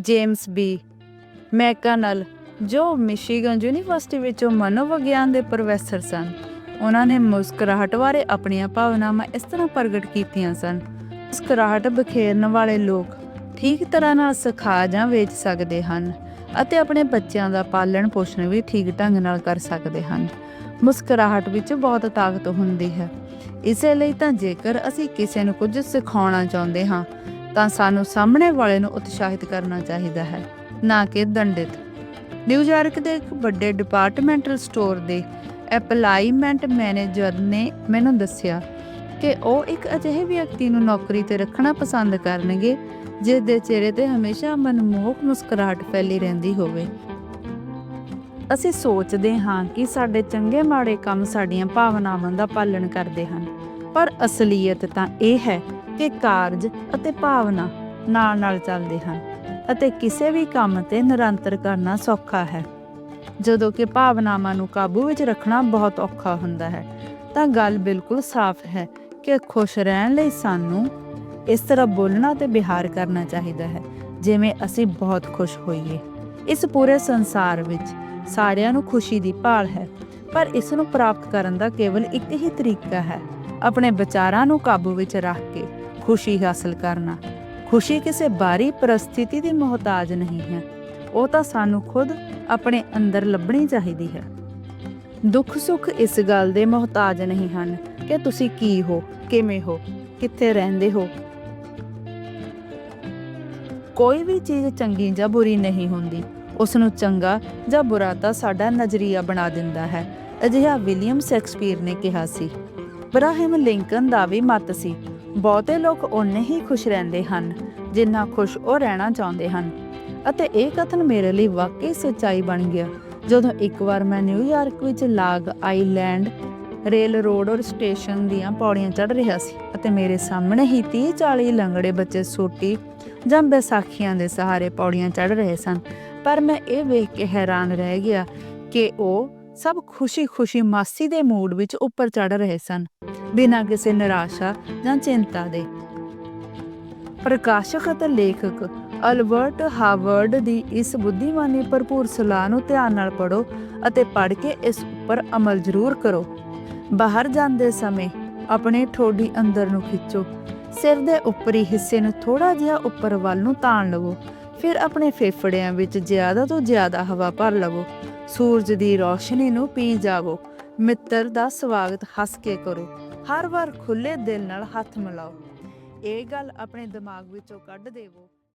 James B. ਮੈਕਨਲ ਜੋ Michigan university ਵਿੱਚੋਂ ਮਨੋਵਿਗਿਆਨ ਦੇ ਪ੍ਰੋਫੈਸਰ ਸਨ। ਉਹਨਾਂ ਨੇ ਮੁਸਕਰਾਹਟ ਬਾਰੇ ਆਪਣੀਆਂ ਭਾਵਨਾਵਾਂ ਇਸ ਤਰ੍ਹਾਂ ਪ੍ਰਗਟ ਕੀਤੀਆਂ ਸਨ। ਮੁਸਕਰਾਹਟ ਬਖੇਰਨ ਵਾਲੇ ਲੋਕ ਠੀਕ ਤਰ੍ਹਾਂ ਨਾਲ ਸਿਖਾ ਜਾਂ ਵੇਚ ਸਕਦੇ ਹਨ ਅਤੇ ਆਪਣੇ ਬੱਚਿਆਂ ਦਾ ਪਾਲਣ ਪੋਸ਼ਣ ਵੀ ਠੀਕ ਢੰਗ ਨਾਲ ਕਰ ਸਕਦੇ ਹਨ। ਮੁਸਕਰਾਹਟ ਵਿੱਚ ਬਹੁਤ ਤਾਕਤ ਹੁੰਦੀ ਹੈ। ਇਸੇ ਲਈ ਤਾਂ ਜੇਕਰ ਅਸੀਂ ਕਿਸੇ ਨੂੰ ਕੁਝ ਸਿਖਾਉਣਾ ਚਾਹੁੰਦੇ ਹਾਂ ਤਾਂ ਸਾਨੂੰ ਸਾਹਮਣੇ ਵਾਲੇ ਨੂੰ ਉਤਸ਼ਾਹਿਤ ਕਰਨਾ ਚਾਹੀਦਾ ਹੈ, ਨਾ ਕਿ ਦੰਡਿਤ। ਨਿਊਯਾਰਕ ਦੇ ਇੱਕ ਵੱਡੇ ਡਿਪਾਰਟਮੈਂਟਲ ਸਟੋਰ ਦੇ ਐਪਲਾਈਮੈਂਟ ਮੈਨੇਜਰ ਨੇ ਮੈਨੂੰ ਦੱਸਿਆ ਕਿ ਉਹ ਇੱਕ ਅਜਿਹੇ ਵਿਅਕਤੀ ਨੂੰ ਨੌਕਰੀ ਤੇ ਰੱਖਣਾ ਪਸੰਦ ਕਰਨਗੇ ਜਿਸ ਦੇ ਚਿਹਰੇ ਤੇ ਹਮੇਸ਼ਾ ਮਨਮੋਹਕ ਮੁਸਕਰਾਹਟ ਫੈਲੀ ਰਹਿੰਦੀ ਹੋਵੇ। ਅਸੀਂ ਸੋਚਦੇ ਹਾਂ ਕਿ ਸਾਡੇ ਚੰਗੇ ਮਾੜੇ ਕੰਮ ਸਾਡੀਆਂ ਭਾਵਨਾਵਾਂ ਦਾ ਪਾਲਣ ਕਰਦੇ ਹਨ, ਪਰ ਅਸਲੀਅਤ ਤਾਂ ਇਹ ਹੈ ਕਿ ਕਾਰਜ ਅਤੇ ਭਾਵਨਾ ਨਾਲ-ਨਾਲ ਚੱਲਦੇ ਹਨ ਅਤੇ ਕਿਸੇ ਵੀ ਕੰਮ ਤੇ ਨਿਰੰਤਰ ਕਰਨਾ ਸੌਖਾ ਹੈ। ਜਦੋਂ ਕਿ ਭਾਵਨਾਵਾਂ ਨੂੰ ਕਾਬੂ ਵਿੱਚ ਰੱਖਣਾ ਬਹੁਤ ਔਖਾ ਹੁੰਦਾ ਹੈ, ਤਾਂ ਗੱਲ ਬਿਲਕੁਲ ਸਾਫ਼ ਹੈ ਕਿ ਖੁਸ਼ ਰਹਿਣ ਲਈ ਸਾਨੂੰ ਇਸ ਤਰ੍ਹਾਂ ਬੋਲਣਾ ਤੇ ਵਿਹਾਰ ਕਰਨਾ ਚਾਹੀਦਾ ਹੈ, ਜਿਵੇਂ ਅਸੀਂ ਬਹੁਤ ਖੁਸ਼ ਹੋਈਏ। ਇਸ ਪੂਰੇ ਸੰਸਾਰ ਵਿੱਚ ਸਾਰਿਆਂ ਨੂੰ ਖੁਸ਼ੀ ਦੀ ਭਾਲ ਹੈ, ਪਰ ਇਸ ਨੂੰ ਪ੍ਰਾਪਤ ਕਰਨ ਦਾ ਕੇਵਲ ਇੱਕ ਹੀ ਤਰੀਕਾ ਹੈ, ਆਪਣੇ ਵਿਚਾਰਾਂ ਨੂੰ ਕਾਬੂ ਵਿੱਚ ਰੱਖ ਕੇ ਖੁਸ਼ੀ ਹਾਸਲ ਕਰਨਾ। ਖੁਸ਼ੀ ਕਿਸੇ ਬਾਹਰੀ ਪ੍ਰਸਥਿਤੀ ਦੀ ਮੁਹਤਾਜ ਨਹੀਂ ਹੈ। ਉਹ ਤਾਂ ਸਾਨੂੰ ਖੁਦ ਆਪਣੇ ਅੰਦਰ ਲੱਭਣੀ ਚਾਹੀਦੀ ਹੈ। ਦੁੱਖ ਸੁੱਖ ਇਸ ਗੱਲ ਦੇ ਮੁਹਤਾਜ ਨਹੀਂ ਹਨ ਕਿ ਤੁਸੀਂ ਕੀ ਹੋ, ਕਿਵੇਂ ਹੋ, ਕਿੱਥੇ ਰਹਿੰਦੇ ਹੋ। ਕੋਈ ਵੀ ਚੀਜ਼ ਚੰਗੀ ਜਾਂ ਬੁਰੀ ਨਹੀਂ ਹੁੰਦੀ। ਉਸ ਨੂੰ ਚੰਗਾ ਜਾਂ ਬੁਰਾ ਤਾਂ ਸਾਡਾ ਨਜ਼ਰੀਆ ਬਣਾ ਦਿੰਦਾ ਹੈ। ਅਜਿਹਾ ਵਿਲੀਅਮ ਸ਼ੇਕਸਪੀਅਰ ਨੇ ਕਿਹਾ ਸੀ। ਬਰਾਹਿਮ ਲਿੰਕਨ ਦਾ ਵੀ ਮਤ ਸੀ ਬਹੁਤੇ ਲੋਕ ਓਨੇ ਹੀ ਖੁਸ਼ ਰਹਿੰਦੇ ਹਨ, ਜਿੰਨਾ ਖੁਸ਼ ਉਹ ਰਹਿਣਾ ਚਾਹੁੰਦੇ ਹਨ। ਅਤੇ ਇਹ ਕਥਨ ਮੇਰੇ ਲਈ ਵਾਕਈ ਸੱਚਾਈ ਬਣ ਗਿਆ। ਜਦੋਂ ਇੱਕ ਵਾਰ ਮੈਂ ਨਿਊਯਾਰਕ ਵਿੱਚ ਲਾਗ ਆਈਲੈਂਡ ਰੇਲ ਰੋਡ ਔਰ ਸਟੇਸ਼ਨ ਦੀਆਂ ਪੌੜੀਆਂ ਚੜ੍ਹ ਰਿਹਾ ਸੀ ਅਤੇ ਮੇਰੇ ਸਾਹਮਣੇ ਹੀ 30 40 ਲੰਗੜੇ ਬੱਚੇ ਸੋਟੀ ਜਾਂ ਬੈਸਾਖੀਆਂ ਦੇ ਸਹਾਰੇ ਪੌੜੀਆਂ ਚੜ੍ਹ ਰਹੇ ਸਨ। ਪਰ ਮੈਂ ਇਹ ਵੇਖ ਕੇ ਹੈਰਾਨ ਰਹਿ ਗਿਆ ਕਿ ਉਹ ਸਭ ਖੁਸ਼ੀ-ਖੁਸ਼ੀ ਮਾਸੀ ਦੇ ਮੂਡ ਵਿੱਚ ਉੱਪਰ ਚੜ ਰਹੇ ਸਨ। ਬਿਨਾਂ ਕਿਸੇ ਨਿਰਾਸ਼ਾ ਜਾਂ ਚਿੰਤਾ ਦੇ। ਪ੍ਰਕਾਸ਼ਕ ਅਤੇ ਲੇਖਕ ਅਲਬਰਟ ਹਾਵਰਡ ਦੀ ਇਸ ਬੁੱਧੀਮਾਨੀ ਭਰਪੂਰ ਸਲਾਹ ਨੂੰ ਧਿਆਨ ਨਾਲ ਪੜੋ ਅਤੇ ਪੜ੍ਹ ਕੇ ਇਸ ਉੱਪਰ ਅਮਲ ਜ਼ਰੂਰ ਕਰੋ। ਬਾਹਰ ਜਾਂਦੇ ਸਮੇਂ ਆਪਣੇ ਠੋਡੀ ਅੰਦਰ ਨੂੰ ਖਿੱਚੋ। ਸਿਰ ਦੇ ਉੱਪਰੀ ਹਿੱਸੇ ਨੂੰ ਥੋੜਾ ਜਿਹਾ ਉੱਪਰ ਵੱਲ ਨੂੰ ਤਾਣ ਲਵੋ। ਫਿਰ ਆਪਣੇ ਫੇਫੜਿਆਂ ਵਿੱਚ ਜ਼ਿਆਦਾ ਤੋਂ ਜ਼ਿਆਦਾ ਹਵਾ ਭਰ ਲਵੋ। ਸੂਰਜ ਦੀ ਰੌਸ਼ਨੀ ਨੂੰ ਪੀ ਜਾਵੋ। ਮਿੱਤਰ ਦਾ ਸਵਾਗਤ ਹੱਸ ਕੇ ਕਰੋ। ਹਰ ਵਾਰ ਖੁੱਲੇ ਦਿਲ ਨਾਲ ਹੱਥ ਮਿਲਾਓ। ਇਹ ਗੱਲ ਆਪਣੇ ਦਿਮਾਗ ਵਿੱਚੋਂ ਕੱਢ ਦੇਵੋ।